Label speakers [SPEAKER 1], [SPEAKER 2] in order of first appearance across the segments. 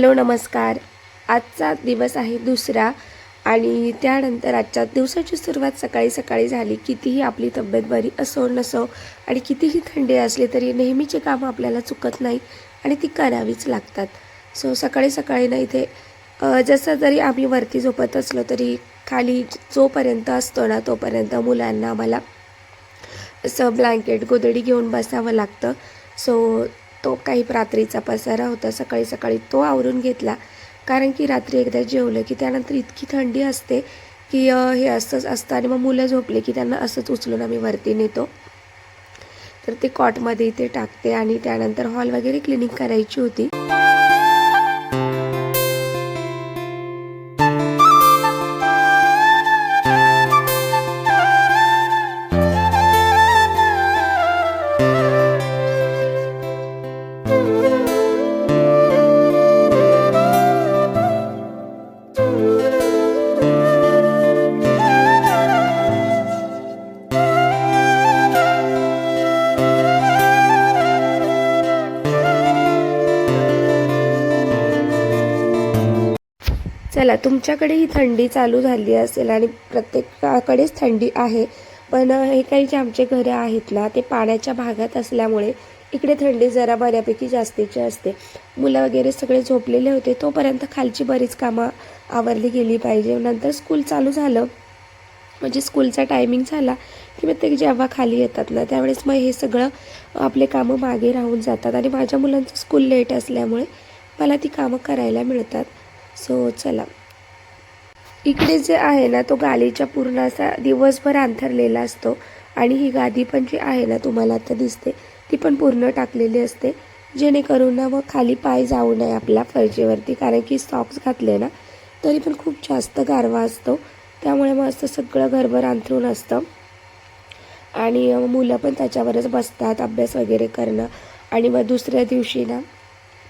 [SPEAKER 1] Hello नमस्कार. आजचा दिवस आहे दुसरा आणि त्यानंतर आजच्या दिवसाची सुरुवात सकाळी सकाळी झाली. कितीही आपली तब्येत बरी असो नसो आणि कितीही थंडी असली तरी नेहमीची कामं आपल्याला चुकत नाही आणि ती करावीच लागतात. सो सकाळी सकाळी ना इथे जसं जरी आम्ही वरती झोपत असलो तरी खाली जोपर्यंत असतो ना तोपर्यंत मुलांना आम्हाला असं ब्लँकेट गोदडी घेऊन बसावं लागतं. सो तो काही रात्रीचा पसारा होता. सकाळी सकाळी तो आवरून घेतला. कारण की रात्री एकदा जेवलं की त्यानंतर इतकी थंडी असते की हे असंच असतं आणि मग मुलं झोपले की त्यांना असंच उचलून आम्ही वरती नेतो. तर ते कॉटमध्ये इथे टाकते आणि त्यानंतर हॉल वगैरे क्लिनिक करायची होती. चला तुमच्याकडे ही थंडी चालू झाली असेल आणि प्रत्येकाकडेच थंडी आहे पण हे काही जे आमचे घरं आहेत ना ते पाण्याच्या भागात असल्यामुळे इकडे थंडी जरा बऱ्यापैकी जास्तीची असते. मुलं वगैरे सगळे झोपलेले होते तोपर्यंत खालची बरीच कामं आवरली गेली पाहिजे. नंतर स्कूल चालू झालं. म्हणजे स्कूलचा टायमिंग झाला की मग ते जेव्हा खाली येतात ना त्यावेळेस मग हे सगळं आपले कामं मागे राहून जातात. आणि माझ्या मुलांचं स्कूल लेट असल्यामुळे मला ती कामं करायला मिळतात. सो चला. इकडे जे आहे ना तो गालीच्या पूर्ण असा दिवसभर अंथरलेला असतो. आणि ही गादी पण जी आहे ना तुम्हाला आता दिसते ती पण पूर्ण टाकलेली असते. जेणेकरून ना मग खाली पाय जाऊ नये आपल्या फरजेवरती कारण की सॉक्स घातले ना तरी पण खूप जास्त गारवा असतो. त्यामुळे मग असं सगळं घरभर अंथरून असतं. आणि मुलं पण त्याच्यावरच बसतात अभ्यास वगैरे करणं. आणि मग दुसऱ्या दिवशी ना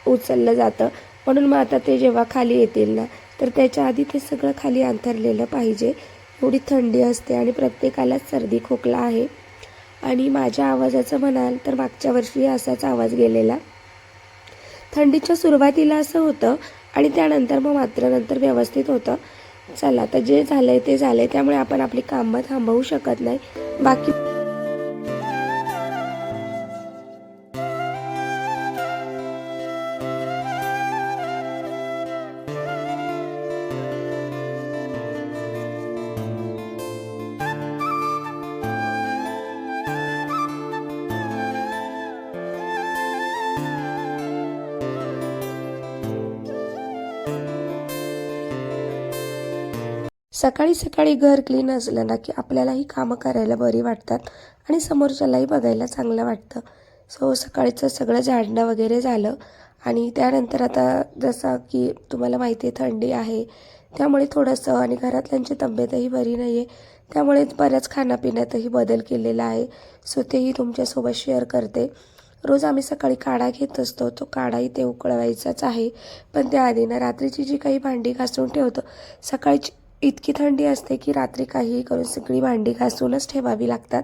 [SPEAKER 1] उचललं जातं. म्हणून मग आता ते जेव्हा खाली येतील ना तर त्याच्या आधी ते सगळं खाली अंथरलेलं पाहिजे. एवढी थंडी असते आणि प्रत्येकालाच सर्दी खोकला आहे. आणि माझ्या आवाजाचं म्हणाल तर मागच्या वर्षी असाच आवाज गेलेला. थंडीच्या सुरुवातीला असं होतं आणि त्यानंतर मग मात्र नंतर व्यवस्थित होतं. चला तर जे झालंय ते झालंय त्यामुळे आपण आपली कामं थांबवू शकत नाही. बाकी सकाळी सकाळी घर क्लीन असलं ना की आपल्यालाही कामं करायला बरी वाटतात आणि समोरच्यालाही बघायला चांगलं वाटतं. सो सकाळचं सगळं झाडणं वगैरे झालं आणि त्यानंतर आता जसं की तुम्हाला माहिती आहे थंडी आहे त्यामुळे थोडंसं आणि घरातल्यांची तब्येतही बरी नाही आहे त्यामुळे बऱ्याच खाण्यापिण्यातही बदल केलेला आहे. सो तेही तुमच्यासोबत शेअर करते. रोज आम्ही सकाळी काढा घेत असतो तो काढाही ते उकळवायचाच आहे. पण त्याआधी ना रात्रीची जी काही भांडी घासून ठेवतो सकाळची इतकी थंडी असते की रात्री काहीही करून सगळी भांडी घासूनच ठेवावी लागतात.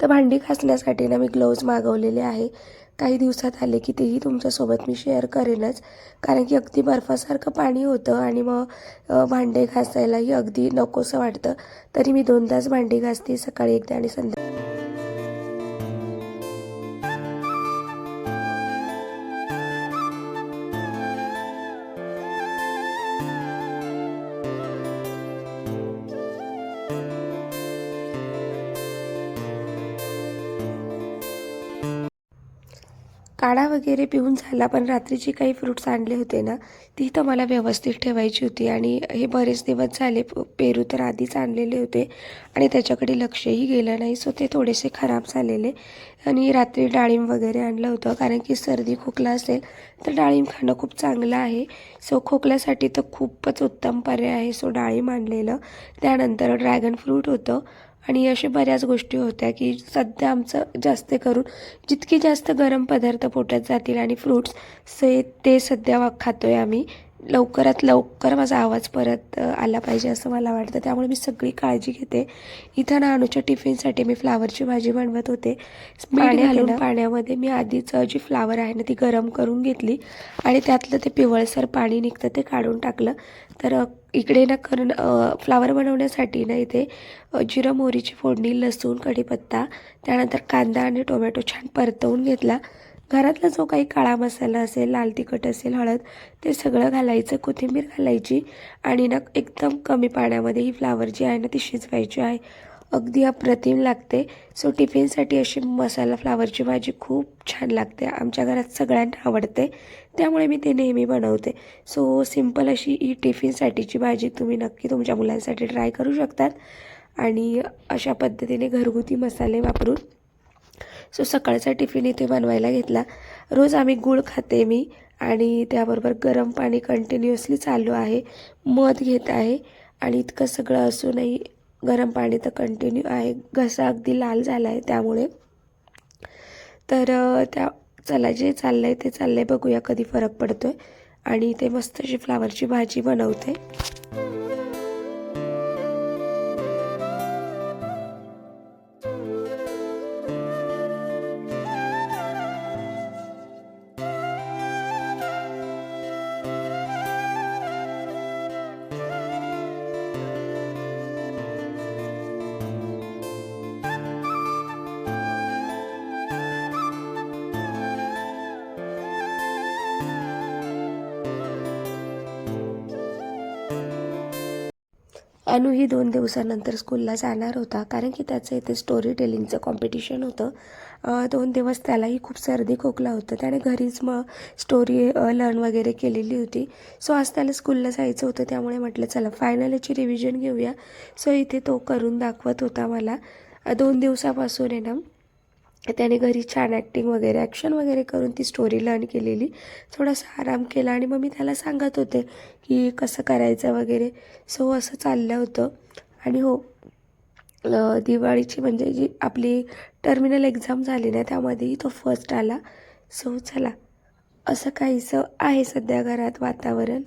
[SPEAKER 1] तर भांडी घासण्यासाठी ना मी ग्लोव्ज मागवलेले आहे. काही दिवसात आले की तेही तुमच्यासोबत मी शेअर करेनच. कारण की अगदी बर्फासारखं पाणी होतं आणि मग भांडे घासायलाही अगदी नकोसं वाटतं. तरी मी दोन तास भांडी घासते सकाळी एकदा आणि संध्या काढा वगैरे पिऊन झाला पण रात्रीची काही फ्रुट्स आणले होते ना ती तर मला व्यवस्थित ठेवायची होती. आणि हे बरेच दिवस झाले पेरू तर आधीच आणलेले होते. आणि त्याच्याकडे लक्षही गेलं नाही सो ते थोडेसे खराब झालेले. आणि रात्री डाळिंब वगैरे आणलं होतं कारण की सर्दी खोकला असेल तर डाळिंब खाणं खूप चांगलं आहे. सो खोकल्यासाठी तर खूपच उत्तम पर्याय आहे सो डाळिंब आणलेलं. त्यानंतर ड्रॅगन फ्रूट होतं. आणि अशा बऱ्याच गोष्टी होत्या की सध्या आमचं जास्त करून जितके जास्त गरम पदार्थ पोटात जातील आणि फ्रूट्स से ते सध्या खातो आहे आम्ही. लवकरात लवकर माझा आवाज परत आला पाहिजे असं मला वाटतं. त्यामुळे मी सगळी काळजी घेते. इथं ना अनुच्या टिफिनसाठी मी फ्लावरची भाजी बनवत होते. पाणी घालून पाण्यामध्ये मी आधीच जी फ्लावर आहे ना ती गरम करून घेतली. आणि त्यातलं ते पिवळसर पाणी निघतं ते काढून टाकलं. तर इकडे ना करून फ्लावर बनवण्यासाठी ना इथे जिरं मोहरीची फोडणी लसूण कढीपत्ता त्यानंतर कांदा आणि टोमॅटो छान परतवून घेतला. घरातला जो काही काळा मसाला असेल लाल तिखट असेल हळद ते सगळं घालायचं कोथिंबीर घालायची आणि ना एकदम कमी पाण्यामध्ये ही फ्लावर जी आहे ना ती शिजवायची आहे. अगदी अप्रतिम लागते. सो टिफिनसाठी अशी मसाला फ्लावरची भाजी खूप छान लागते. आमच्या घरात सगळ्यांना आवडते. त्यामुळे मी ते नेहमी बनवते. सो सिंपल अशी ही टिफिनसाठीची भाजी तुम्ही नक्की तुमच्या मुलांसाठी ट्राय करू शकतात. आणि अशा पद्धतीने घरगुती मसाले वापरून सो सकाळचा टिफिन इथे बनवायला घेतला. रोज आम्ही गूळ खाते मी आणि त्याबरोबर गरम पाणी कंटिन्युअसली चालू आहे. मध घेत आहे आणि इतकं सगळं असूनही गरम पाणी तर कंटिन्यू आहे. घसा अगदी लाल झाला आहे त्यामुळे. तर त्या चला जे चाललं आहे ते चाललं आहे बघूया कधी फरक पडतो आहे आणि ते मस्त अशी फ्लावरची भाजी बनवते. अनुही दोन दिवसानंतर स्कूलला जाणार होता कारण की त्याचं इथे स्टोरी टेलिंगचं कॉम्पिटिशन होतं दोन दिवस त्यालाही खूप सर्दी खोकला होतं. त्याने घरीच मग स्टोरी लर्न वगैरे केलेली होती. सो आज त्याला स्कूलला जायचं होतं त्यामुळे म्हटलं चला फायनल याची रिव्हिजन घेऊया. सो इथे तो करून दाखवत होता मला. दोन दिवसापासून आहे ना त्याने घरी छान ॲक्टिंग वगैरे ॲक्शन वगैरे करून ती स्टोरी लर्न केलेली. थोडासा आराम केला आणि मग मी त्याला सांगत होते की कसं करायचं वगैरे. सो असं चाललं होतं. आणि हो दिवाळीची म्हणजे जी आपली टर्मिनल एक्झाम झाली ना त्यामध्येही तो फर्स्ट आला. सो चला असं काहीसं आहे सध्या घरात वातावरण.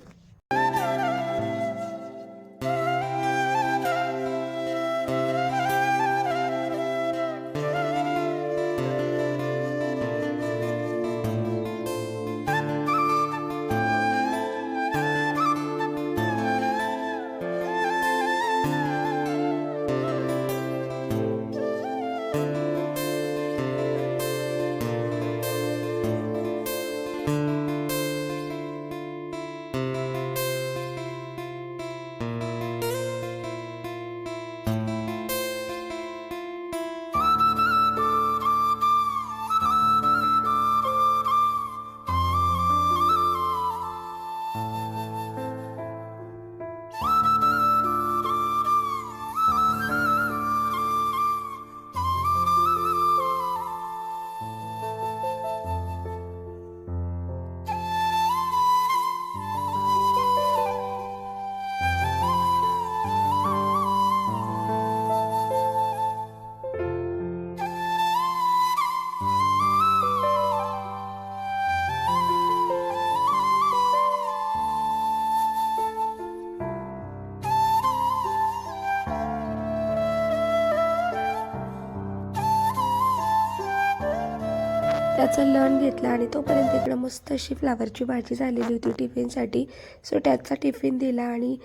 [SPEAKER 1] त्याचा लर्न घेतला आणि तोपर्यंत इकडं मस्त अशी फ्लावरची भाजी झालेली होती टिफिनसाठी. सो त्याचा टिफिन दिला आणि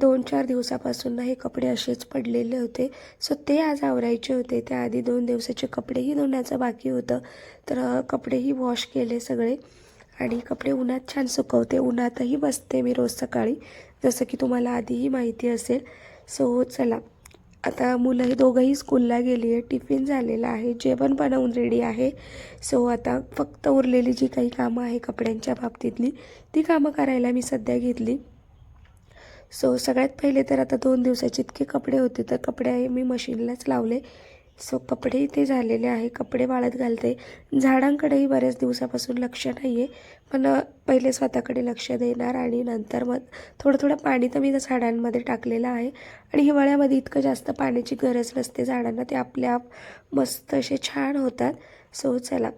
[SPEAKER 1] दोन चार दिवसापासून ना हे कपडे असेच पडलेले होते. सो ते आज आवरायचे होते. त्याआधी दोन दिवसाचे कपडेही धुण्याचं बाकी होतं. तर कपडेही वॉश केले सगळे आणि कपडे उन्हात छान सुकवते. उन्हातही बसते मी रोज सकाळी. जसं की तुम्हाला आधीही माहिती असेल. सो चला. आता मुलंही दोघंही स्कूलला गेली आहे टिफिन झालेला आहे. जेवण बनवून रेडी आहे. सो आता फक्त उरलेली जी काही कामं आहे कपड्यांच्या बाबतीतली ती कामं करायला मी सध्या घेतली. सो सगळ्यात पहिले तर आता दोन दिवसाचे इतके कपडे होते तर कपडे मी मशीनलाच लावले. सो कपडे इथे झालेले आहे. कपडे वाळत घालते. झाडांकडेही बऱ्याच दिवसापासून लक्ष नाही आहे पण पहिले स्वतःकडे लक्ष देणार आणि नंतर मग थोडं थोडं पाणी तर मी त्या झाडांमध्ये टाकलेलं आहे. आणि हिवाळ्यामध्ये इतकं जास्त पाण्याची गरज नसते झाडांना. ते आपल्या आप मस्त असे छान होतात. सो चला.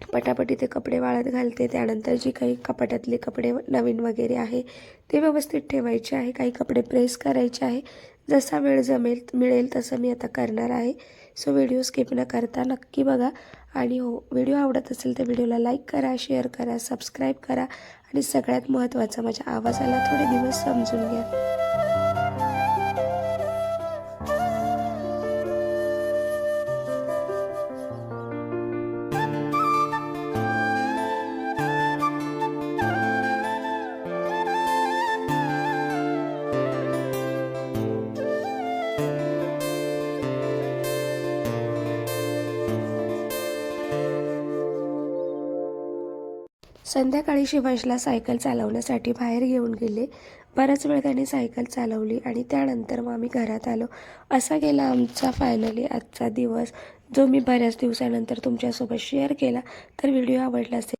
[SPEAKER 1] पटापटी ते कपडे वाळत घालते. त्यानंतर जी काही कपाटातले कपडे नवीन वगैरे आहे ते व्यवस्थित ठेवायचे आहे. काही कपडे प्रेस करायचे आहे. जसा वेळ जमेल मिळेल तसं मी आता करणार आहे. सो व्हिडिओ स्किप न करता नक्की बघा. आणि हो व्हिडिओ आवडत असेल तर व्हिडिओला लाईक करा शेअर करा सबस्क्राईब करा. आणि सगळ्यात महत्त्वाचं माझ्या आवाजाला थोडे दिवस समजून घ्या. संध्याकाळी शिवांशला सायकल चालवण्यासाठी बाहेर घेऊन गेले. बराच वेळ त्याने सायकल चालवली आणि त्यानंतर मग आम्ही घरात आलो. असा गेला आमचा फायनली आजचा दिवस. जो मी बऱ्याच दिवसानंतर तुमच्यासोबत शेअर केला. तर व्हिडिओ आवडला असेल